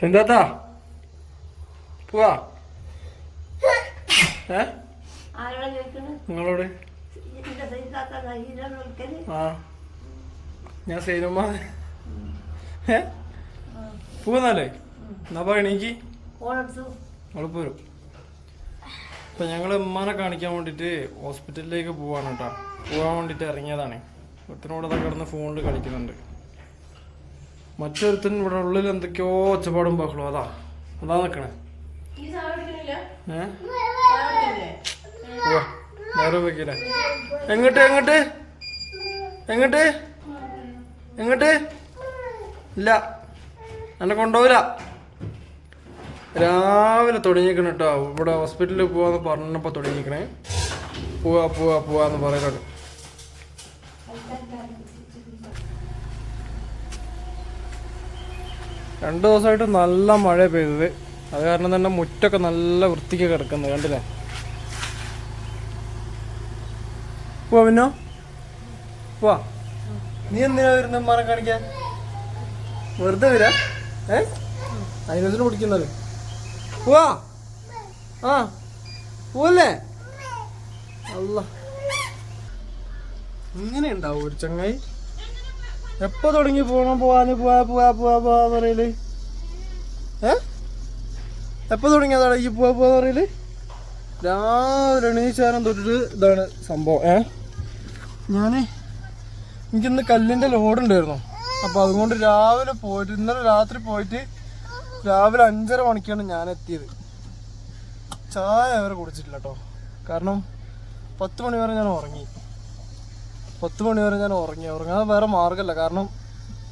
സെന്താത്താ പോവാ. ഏ? നിങ്ങളോട്? ആ. ഞാൻ സൈനമ്മ ഏ? പോവാന്നല്ലേ എന്നാ പറയണേക്ക് അവൾ പോരും അപ്പൊ ഞങ്ങൾ ഉമ്മാനെ കാണിക്കാൻ വേണ്ടിട്ട് ഹോസ്പിറ്റലിലേക്ക് പോവാണ് കേട്ടോ. പോവാൻ വേണ്ടിട്ട് ഇറങ്ങിയതാണ്. ഒരുത്തനോട് അതാ കിടന്ന് ഫോണിൽ കളിക്കുന്നുണ്ട്. മറ്റൊരുത്തൻ ഇവിടെ ഉള്ളിൽ എന്തൊക്കെയോ ഒച്ചപ്പാടും ബഹളവും അതാ. അതാ നിക്കണേ. നേരെ വെക്കില്ലേ എങ്ങോട്ട് എങ്ങോട്ട്? എങ്ങോട്ട്? എങ്ങോട്ട്? ഇല്ല. എന്നെ കൊണ്ടുപോവില്ല. രാവിലെ തുടങ്ങിക്കണം കേട്ടോ. ഇവിടെ ഹോസ്പിറ്റലിൽ പോവാന്ന് പറഞ്ഞപ്പോ തുടങ്ങിക്കണേ പോവാ പോവാ പോവാന്ന് പറയുന്നത് രണ്ടു ദിവസമായിട്ട് നല്ല മഴ പെയ്തത്. അത് കാരണം തന്നെ മുറ്റൊക്കെ നല്ല വൃത്തിക്ക് കിടക്കുന്നത് കണ്ടില്ലേ? പോവാ പിന്നോ പോവാ. നീ എന്തിനാ വരുന്ന മരം കാണിക്കാൻ? വെറുതെ വരാ? ഏ? അതിനു പിടിക്കുന്നത് പോവാ. ആ പോവല്ലേ? അല്ല ഇങ്ങനെ ഉണ്ടാവും ഒരു ചങ്ങായി. എപ്പോ തുടങ്ങി പോണം? പോവാന് പോവാ പോവാ പോവാ പോവാ പറയൽ? ഏ? എപ്പോ തുടങ്ങിയതാണ് ഈ പോവാ പോവാ പറയൽ? രാവിലെ എണീച്ചാരം തൊട്ടിട്ട് ഇതാണ് സംഭവം. ഏ? ഞാൻ എനിക്കിന്ന് കല്ലിന്റെ ലോഡ് ഉണ്ടായിരുന്നു. അപ്പൊ അതുകൊണ്ട് രാവിലെ പോയിട്ട് ഇന്നലെ രാത്രി പോയിട്ട് രാവിലെ അഞ്ചര മണിക്കാണ് ഞാൻ എത്തിയത്. ചായ വരെ കുടിച്ചിട്ടില്ല കേട്ടോ കാരണം പത്ത് മണി വരെ ഞാൻ ഉറങ്ങി. പത്ത് മണി വരെ ഞാൻ ഉറങ്ങി. ഉറങ്ങാൻ വേറെ മാർഗമല്ല. കാരണം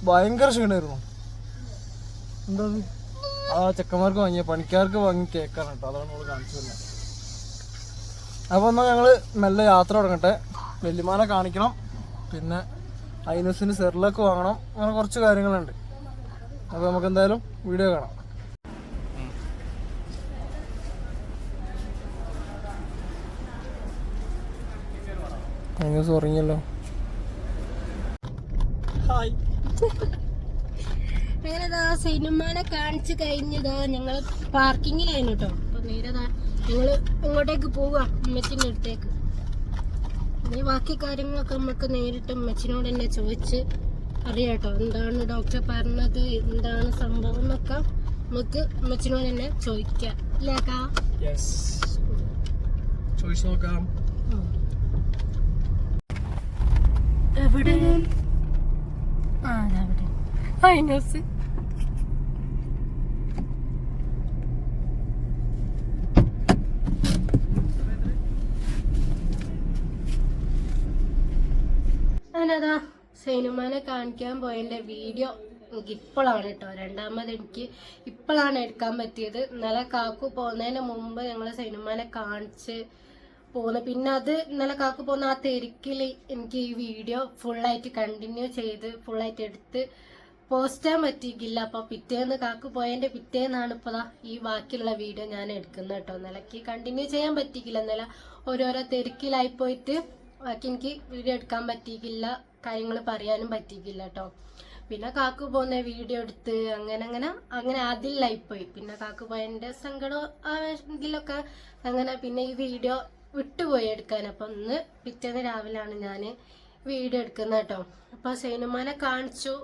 ഭയങ്കര ക്ഷീണമായിരുന്നു എന്താ? ആ ചെക്കന്മാർക്ക് വാങ്ങിയ പണിക്കാർക്ക് വാങ്ങി കേക്കാണ് കേട്ടോ. അതാണ് നമ്മൾ കാണിച്ചു തന്നെ അപ്പോൾ എന്നാൽ ഞങ്ങൾ മെല്ലെ യാത്ര തുടങ്ങട്ടെ. വെല്ലുമാനെ കാണിക്കണം. പിന്നെ ഐനസിന് സെറിലൊക്കെ വാങ്ങണം. അങ്ങനെ കുറച്ച് കാര്യങ്ങളുണ്ട്. അപ്പോൾ നമുക്ക് എന്തായാലും വീഡിയോ കാണാം. ഐനസ് ഉറങ്ങിയല്ലോ. ഹായ് അങ്ങനെ ദാ സിനിമാനെ കാണിച്ചു കഴിഞ്ഞതാ ഞങ്ങൾ പാർക്കിങ്ങിലായിരുന്നു കേട്ടോ അപ്പൊ നേരതാ ഞങ്ങൾ ഇങ്ങോട്ടേക്ക് പോവുക അമ്മച്ചിന്റെ അടുത്തേക്ക്. ഇനി ബാക്കി കാര്യങ്ങളൊക്കെ നമുക്ക് നേരിട്ട് അമ്മച്ചിനോട് തന്നെ ചോദിച്ച് അറിയാട്ടോ എന്താണ് ഡോക്ടർ പറഞ്ഞത്? എന്താണ് സംഭവം എന്നൊക്കെ നമുക്ക് അമ്മച്ചിനോട് തന്നെ ചോദിക്കാം. ഇല്ലേക്കാ ചോദിച്ചു നോക്കാം. എവിടെ ഐനസ് ഞാനതാ സിനിമയിൽ കാണിക്കാൻ പോയതിന്റെ വീഡിയോ എനിക്ക് ഇപ്പോഴാണ് കേട്ടോ. രണ്ടാമത് എനിക്ക് ഇപ്പോഴാണ് എടുക്കാൻ പറ്റിയത്. ഇന്നലെ കാക്കു പോകുന്നതിന് മുമ്പ് ഞങ്ങൾ സിനിമയിൽ കാണിച്ച് പോകുന്നു പിന്നെ അത് ഇന്നലെ കാക്കു പോകുന്ന ആ തിരക്കിൽ എനിക്ക് ഈ വീഡിയോ ഫുള്ളായിട്ട് കണ്ടിന്യൂ ചെയ്ത് ഫുള്ളായിട്ട് എടുത്ത് പോസ്റ്റ് ചെയ്യാൻ പറ്റിയിട്ടില്ല. അപ്പൊ പിറ്റേന്ന് കാക്ക് പോയന്റെ പിറ്റേന്നാണ് ഇപ്പൊ ഈ ബാക്കിയുള്ള വീഡിയോ ഞാൻ എടുക്കുന്നത് കേട്ടോ. ഇന്നലേക്ക് കണ്ടിന്യൂ ചെയ്യാൻ പറ്റിയില്ല ഇന്നലെ ഓരോരോ തിരക്കിലായി പോയിട്ട് ബാക്കി എനിക്ക് വീഡിയോ എടുക്കാൻ പറ്റിയിട്ടില്ല. കാര്യങ്ങൾ പറയാനും പറ്റിയിട്ടില്ല കേട്ടോ. പിന്നെ കാക്കു പോകുന്ന വീഡിയോ എടുത്ത് അങ്ങനെ അങ്ങനെ അങ്ങനെ അതിലായിപ്പോയി പിന്നെ കാക്കു പോയതിന്റെ സങ്കടം ഇതിലൊക്കെ അങ്ങനെ പിന്നെ ഈ വീഡിയോ വിട്ടുപോയി എടുക്കാൻ. അപ്പൊ ഇന്ന് പിറ്റേന്ന് രാവിലെയാണ് ഞാൻ വീഡിയോ എടുക്കുന്നത് കേട്ടോ. അപ്പോൾ സൈനുമാനെ കാണിച്ചു.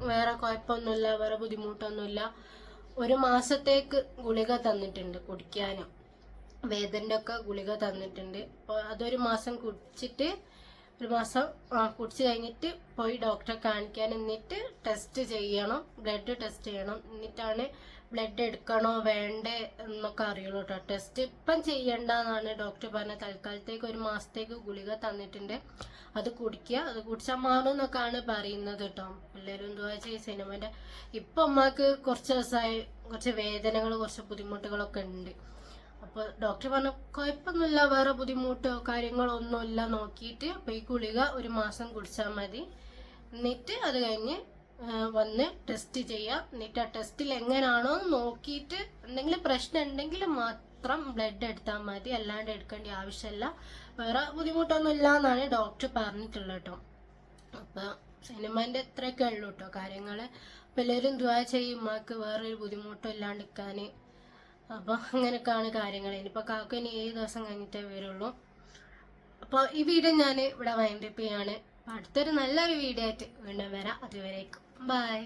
വേറെ കുഴപ്പമൊന്നുമില്ല വേറെ ബുദ്ധിമുട്ടൊന്നുമില്ല. ഒരു മാസത്തേക്ക് ഗുളിക തന്നിട്ടുണ്ട് കുടിക്കാനും. വേദന്റെ ഒക്കെ ഗുളിക തന്നിട്ടുണ്ട്. അപ്പോൾ അതൊരു മാസം കുടിച്ചിട്ട് ഒരു മാസം കുടിച്ച് കഴിഞ്ഞിട്ട് പോയി ഡോക്ടറെ കാണിക്കാൻ എന്നിട്ട് ടെസ്റ്റ് ചെയ്യണം. ബ്ലഡ് ടെസ്റ്റ് ചെയ്യണം. എന്നിട്ടാണ് ബ്ലഡ് എടുക്കണോ വേണ്ടേ എന്നൊക്കെ അറിയുള്ളൂ കേട്ടോ. ടെസ്റ്റ് ഇപ്പം ചെയ്യണ്ടെന്നാണ് ഡോക്ടർ പറഞ്ഞത് തൽക്കാലത്തേക്ക് ഒരു മാസത്തേക്ക് ഗുളിക തന്നിട്ടുണ്ട്. അത് കുടിക്കുക. അത് കുടിച്ചാൽ മാറും എന്നൊക്കെയാണ് പറയുന്നത് കേട്ടോ. എല്ലാവരും എന്തുവാ ചെയ്യും സിനിമന്റെ ഇപ്പം അമ്മയ്ക്ക് കുറച്ച് ദിവസമായി കുറച്ച് വേദനകൾ കുറച്ച് ബുദ്ധിമുട്ടുകളൊക്കെ ഉണ്ട്. അപ്പൊ ഡോക്ടർ പറഞ്ഞു കുഴപ്പമൊന്നുമില്ല വേറെ ബുദ്ധിമുട്ടോ കാര്യങ്ങളോ ഒന്നുമില്ല നോക്കിയിട്ട് അപ്പൊ ഈ ഗുളിക ഒരു മാസം കുടിച്ചാൽ മതി. എന്നിട്ട് അത് കഴിഞ്ഞ് വന്ന് ടെസ്റ്റ് ചെയ്യാം. എന്നിട്ട് ആ ടെസ്റ്റിൽ എങ്ങനെയാണോ നോക്കിയിട്ട് എന്തെങ്കിലും പ്രശ്നം ഉണ്ടെങ്കിൽ മാത്രം ബ്ലഡ് എടുത്താൽ മതി. അല്ലാണ്ട് എടുക്കേണ്ട ആവശ്യമില്ല വേറെ ബുദ്ധിമുട്ടൊന്നും ഇല്ല എന്നാണ് ഡോക്ടർ പറഞ്ഞിട്ടുള്ളത് കേട്ടോ. അപ്പൊ സിനിമന്റെ ഇത്രയൊക്കെ ഉള്ളൂ കേട്ടോ കാര്യങ്ങൾ. അപ്പം എല്ലാവരും ദ്വാ ചെയ്യും ഉമ്മാക്ക് വേറൊരു ബുദ്ധിമുട്ടും ഇല്ലാണ്ടിരിക്കാൻ അപ്പോൾ അങ്ങനെയൊക്കെയാണ് കാര്യങ്ങൾ ഇനിയിപ്പോൾ കാക്ക ഇനി ഏഴ് ദിവസം കഴിഞ്ഞിട്ടേ വരുള്ളൂ. അപ്പോൾ ഈ വീഡിയോ ഞാൻ ഇവിടെ വൈൻഡപ്പ് ചെയ്യാണ്. അടുത്തൊരു നല്ലൊരു വീഡിയോ ആയിട്ട് വീണ്ടും വരാം. അതുവരേക്കും. ബൈ.